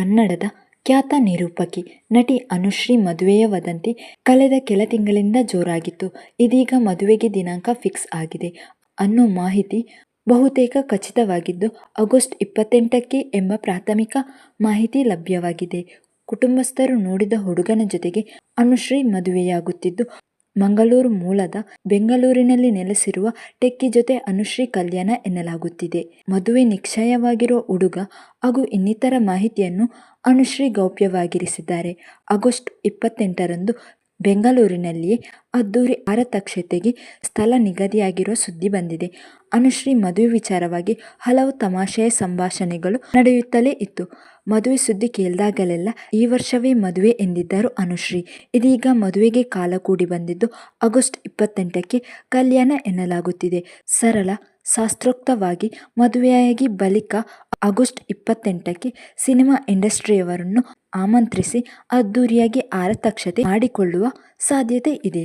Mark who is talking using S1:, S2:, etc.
S1: ಕನ್ನಡದ ಖ್ಯಾತ ನಿರೂಪಕಿ ನಟಿ ಅನುಶ್ರೀ ಮದುವೆಯ ವದಂತಿ ಕಳೆದ ಕೆಲ ತಿಂಗಳಿಂದ ಜೋರಾಗಿತ್ತು. ಇದೀಗ ಮದುವೆಗೆ ದಿನಾಂಕ ಫಿಕ್ಸ್ ಆಗಿದೆ ಅನ್ನೋ ಮಾಹಿತಿ ಬಹುತೇಕ ಖಚಿತವಾಗಿದ್ದು ಆಗಸ್ಟ್ ಇಪ್ಪತ್ತೆಂಟಕ್ಕೆ ಎಂಬ ಪ್ರಾಥಮಿಕ ಮಾಹಿತಿ ಲಭ್ಯವಾಗಿದೆ. ಕುಟುಂಬಸ್ಥರು ನೋಡಿದ ಹುಡುಗನ ಜೊತೆಗೆ ಅನುಶ್ರೀ ಮದುವೆಯಾಗುತ್ತಿದ್ದು, ಮಂಗಳೂರು ಮೂಲದ ಬೆಂಗಳೂರಿನಲ್ಲಿ ನೆಲೆಸಿರುವ ಟೆಕ್ಕಿ ಜೊತೆ ಅನುಶ್ರೀ ಕಲ್ಯಾಣ ಎನ್ನಲಾಗುತ್ತಿದೆ. ಮದುವೆ ನಿಕ್ಷಯವಾಗಿರುವ ಹುಡುಗ ಹಾಗೂ ಇನ್ನಿತರ ಮಾಹಿತಿಯನ್ನು ಅನುಶ್ರೀ ಗೌಪ್ಯವಾಗಿರಿಸಿದ್ದಾರೆ. ಆಗಸ್ಟ್ ಇಪ್ಪತ್ತೆಂಟರಂದು ಬೆಂಗಳೂರಿನಲ್ಲಿಯೇ ಅದ್ದೂರಿ ಆರತಕ್ಷತೆಗೆ ಸ್ಥಳ ನಿಗದಿಯಾಗಿರುವ ಸುದ್ದಿ ಬಂದಿದೆ. ಅನುಶ್ರೀ ಮದುವೆ ವಿಚಾರವಾಗಿ ಹಲವು ತಮಾಷೆಯ ಸಂಭಾಷಣೆಗಳು ನಡೆಯುತ್ತಲೇ ಇತ್ತು. ಮದುವೆ ಸುದ್ದಿ ಕೇಳಿದಾಗಲೆಲ್ಲ ಈ ವರ್ಷವೇ ಮದುವೆ ಎಂದಿದ್ದರು ಅನುಶ್ರೀ. ಇದೀಗ ಮದುವೆಗೆ ಕಾಲ ಕೂಡಿ ಬಂದಿದ್ದು ಆಗಸ್ಟ್ ಇಪ್ಪತ್ತೆಂಟಕ್ಕೆ ಕಲ್ಯಾಣ ಎನ್ನಲಾಗುತ್ತಿದೆ. ಸರಳ, ಶಾಸ್ತ್ರೋಕ್ತವಾಗಿ ಮದುವೆಯಾಗಿ ಬಳಿಕ ಆಗಸ್ಟ್ ಇಪ್ಪತ್ತೆಂಟಕ್ಕೆ ಸಿನಿಮಾ ಇಂಡಸ್ಟ್ರಿಯವರನ್ನು ಆಮಂತ್ರಿಸಿ ಅದ್ದೂರಿಯಾಗಿ ಆರತಕ್ಷತೆ ಮಾಡಿಕೊಳ್ಳುವ ಸಾಧ್ಯತೆ ಇದೆ.